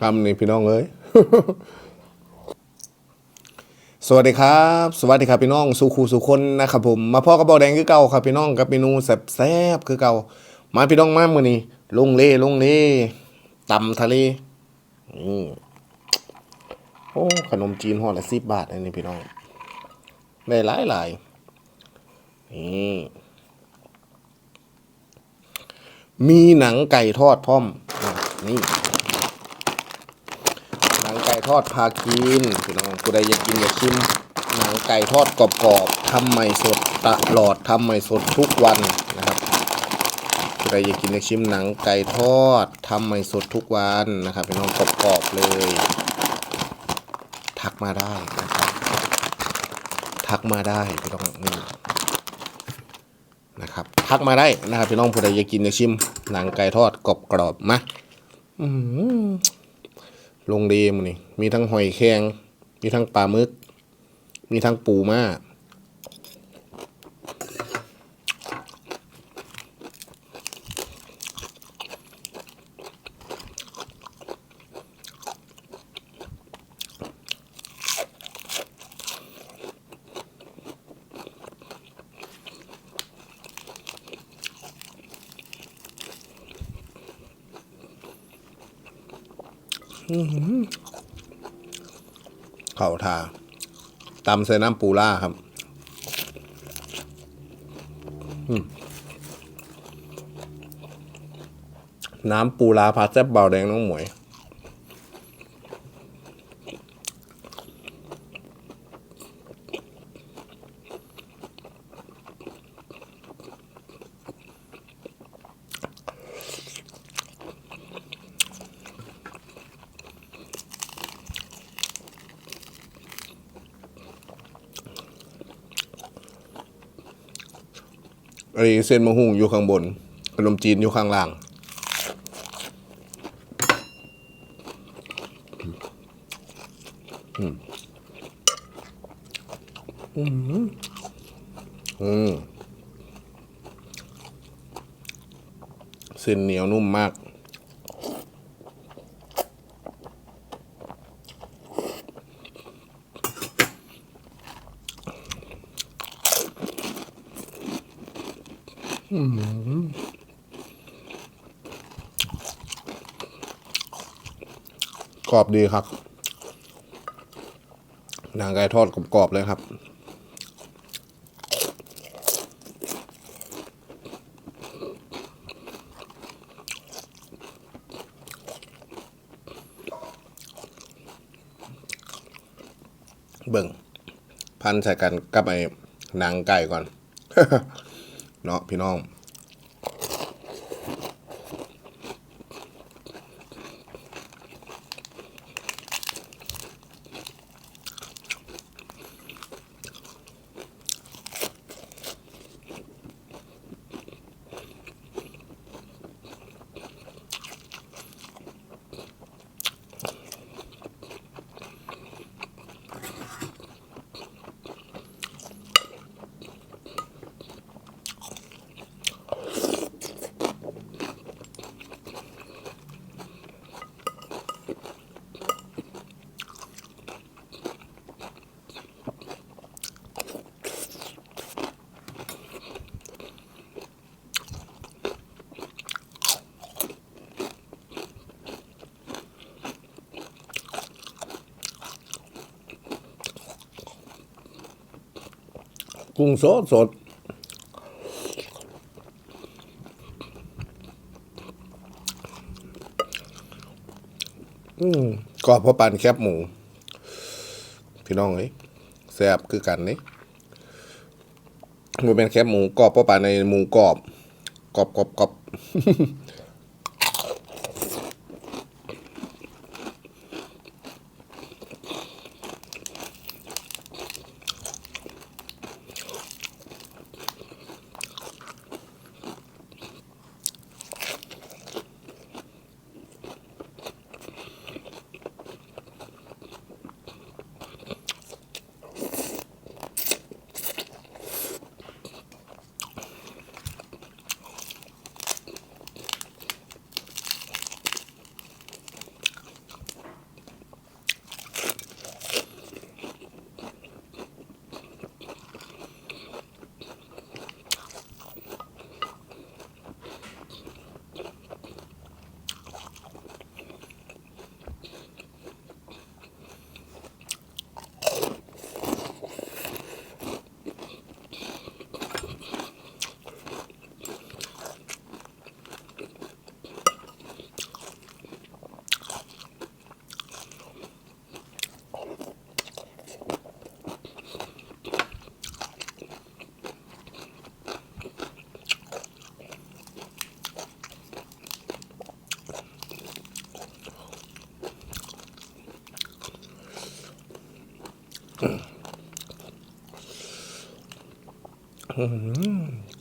คำนี้พี่น้องเอ้ยสวัสดีครับ สวัสดีครับพี่น้องสุขูสุคนนะครับผมมาพ่อกระบอกแดงคือเก่าครับพี่น้องกับเมนูแซ่บๆคือเก่า มาพี่น้องมาเมื้อนี้ลงเล่ลงเล่ตำทะเลโอ้ขนมจีนห่อละสิบบาทอันนี้พี่น้องได้หลายหลายนี่มีหนังไก่ทอดพร้อมนี่ ทอดพากินพี่น้องผู้ใดอยากกินอยากชิมหนังไก่ทอดกรอบๆทำใหม่สดตลอดทำใหม่สดทุกวันนะครับผู้ใดอยากกินอยากชิมหนังไก่ทอดทำใหม่สดทุกวันนะครับพี่น้องกรอบๆเลย ทักมาได้นะครับทักมาได้พี่น้องนี่นะครับทักมาได้นะครับพี่น้องผู้ใดอยากกินอยากชิมหนังไก่ทอดกรอบๆมาอืม ลงดีมันนี่มีทั้งหอยแครงมีทั้งปลาหมึก มีทั้งปูม้า เข่าทาตำใส่น้ำปูล่าครับน้ำปูลาพาแซ่บเบาแดงน้องหมวย ไอ้เส้นมะฮุ่งอยู่ข้างบน ขนมจีนอยู่ข้างล่าง อืม อืมอืมเส้นเหนียวนุ่มมาก กรอบดีครับหนังไก่ทอดกรอบๆเลยครับ เบิ่ง พันใส่กันกับไอ้หนังไก่ก่อน เนาะพี่น้อง กุ้งสดสดกรอบเพราะปานแคบหมู พี่น้องเอ้ยแซ่บคือกันนี่มันเป็นแคบหมูกรอบเพราะปานในหมูกรอบ กรอบกรอบกรอบ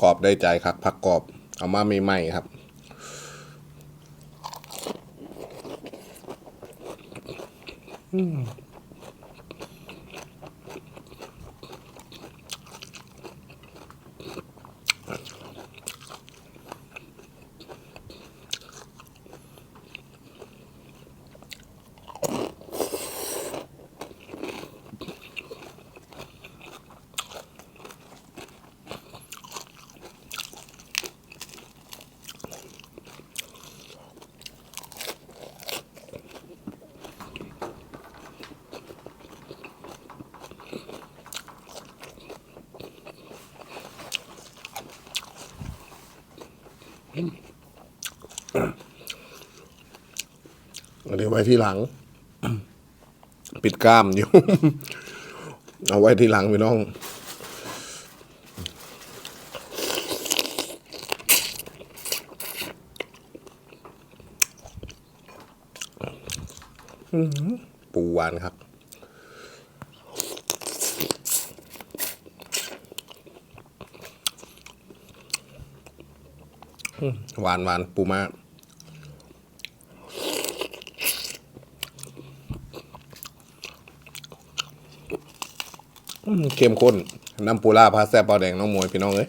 กรอบได้ใจครับผักกรอบ เอามาใหม่ๆครับอืม ไว้ที่หลัง ปิดกล้ามอยู่ เอาไว้ที่หลังพี่น้องปูหวานครับหวานหวานปูมาก เข้มข้น น้ำปูล่าพาแซ่บปลาแดงน้องมวยพี่น้องเอ้ย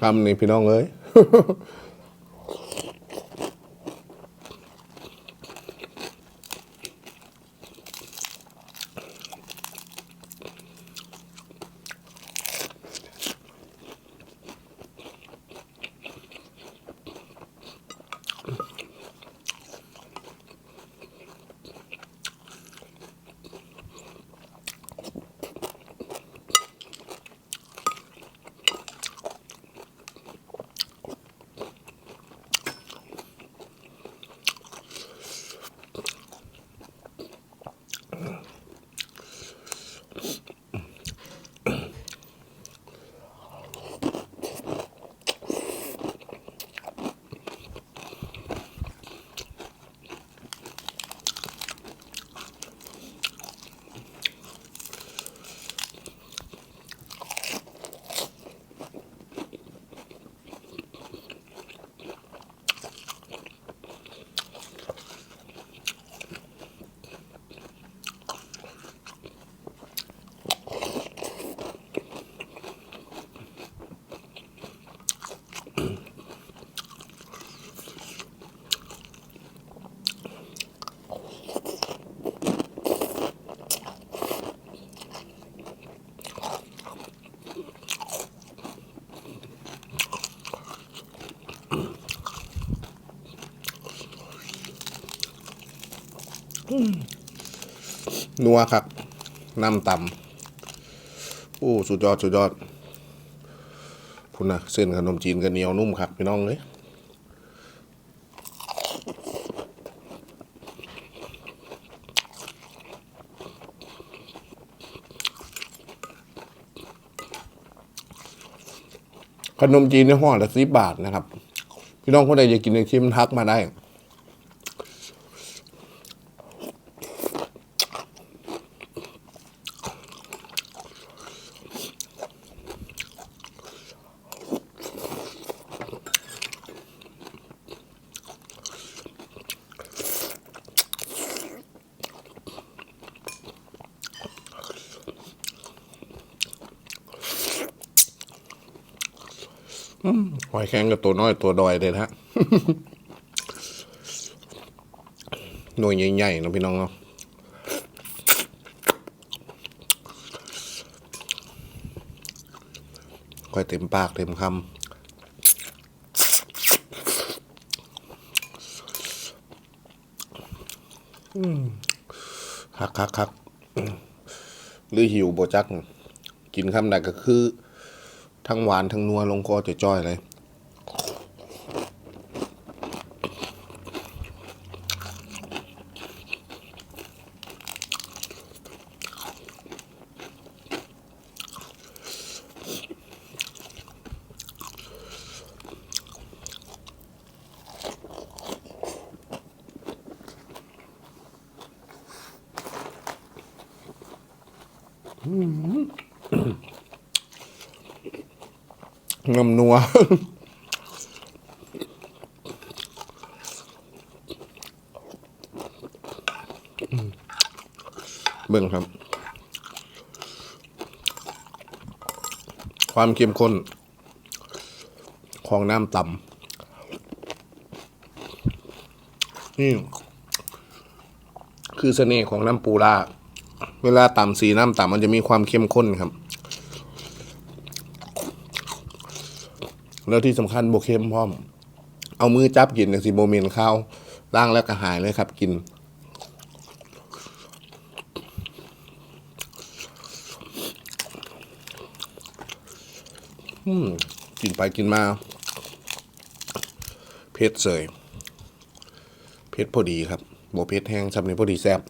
คำนี้พี่น้องเอ้ย นัวครับ น้ำตำโอ้สุดยอด สุดยอดพุ่นนะเส้นขนมจีนกันเหนียวนุ่มครับพี่น้องเลยขนมจีนในห่อละสิบบาทนะครับ พี่น้องคนใดอยากกินในชิมทักมาได้ หอยแครงกับตัวน้อยตัวดอยเลยนะฮะหน่วยใหญ่ๆนะพี่น้องเนาะค่อยเต็มปากเต็มคำคักคักคักหรือหิวโบจัก กินคำใดก็คือ ทั้งหวานทั้งนัวลงคอจะจ้อยเลย งำนัวเบิ่งครับ ความเข้มข้น ของน้ำต่ำนี่คือเสน่ห์ของน้ำปูราเวลาต่ำสีน้ำต่ำมันจะมีความเข้มข้นครับ แล้วที่สำคัญโบเข้มพร้อม เอามือจับกินกับสิโบเมนข้าวล่างแล้วก็หายเลยครับ กิน กินไปกินมาเผ็ดเสยเผ็ดพอดีครับโบเผ็ดแห้งซับนี้พอดีแซ่บ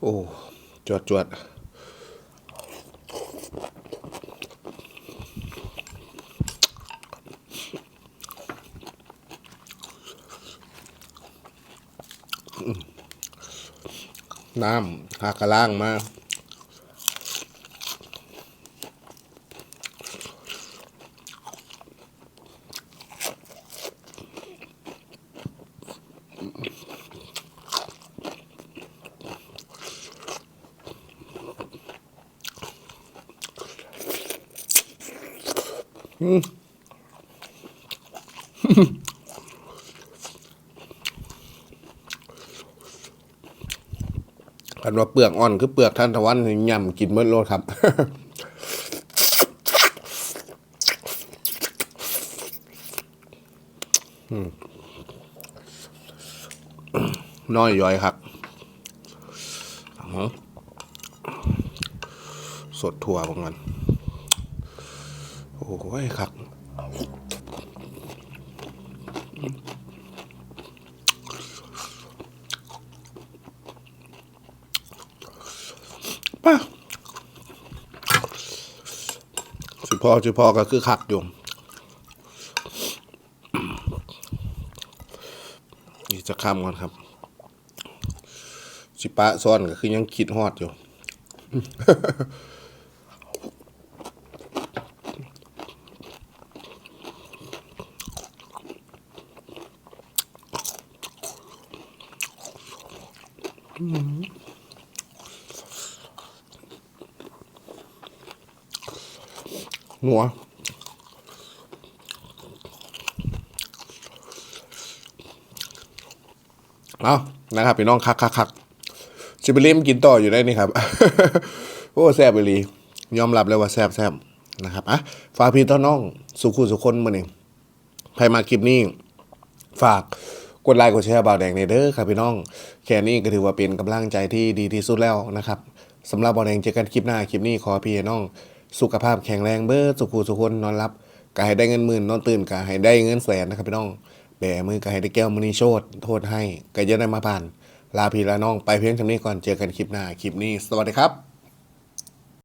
โอ้ จวดจวดน้ำหากระล่างมา กันว่าเปลือกอ่อนคือเปลือกท่านตะวันยำกินเมื่อโลดครับน้อยย่อยครับอ๋อสดถั่วพวกมัน โอ้ยคับป่ะสิพ่อสิพอก็คือคักอยู่นี่จะคำก่อนครับ สิปะซ้อนก็คือยังคิดฮอดอยู่ หัวเอานะครับพี่น้องคักคักคักชิบลิมกินต่ออยู่ได้นี่ครับ โอ้แซบไปลียอมรับเลยว่าแซบแซบนะครับอะฝากพี่ต้อนน้อง สุขุสุคนมาหนึ่งใครมาคลิปนี้ ฝาก กดไลค์กดแชร์บ่าวแดงในเด้อครับพี่น้อง แค่นี้ก็ถือว่าเป็นกำลังใจที่ดีที่สุดแล้วนะครับสำหรับบ่าวแดงเจอกันคลิปหน้าคลิปนี้ขอพี่น้อง สุขภาพแข็งแรงเบิดสุขุสุคนนอนรับก็ให้ได้เงินหมื่นนอนตื่นก็ให้ได้เงินแสนนะครับพี่น้องแบมือก็ให้ได้แก้วมณีโชตโทษให้ก็จะได้มาผ่าน ลาพี่ลาน้องไปเพียงเท่านี้ก่อนเจอกันคลิปหน้าคลิปนี้ สวัสดีครับ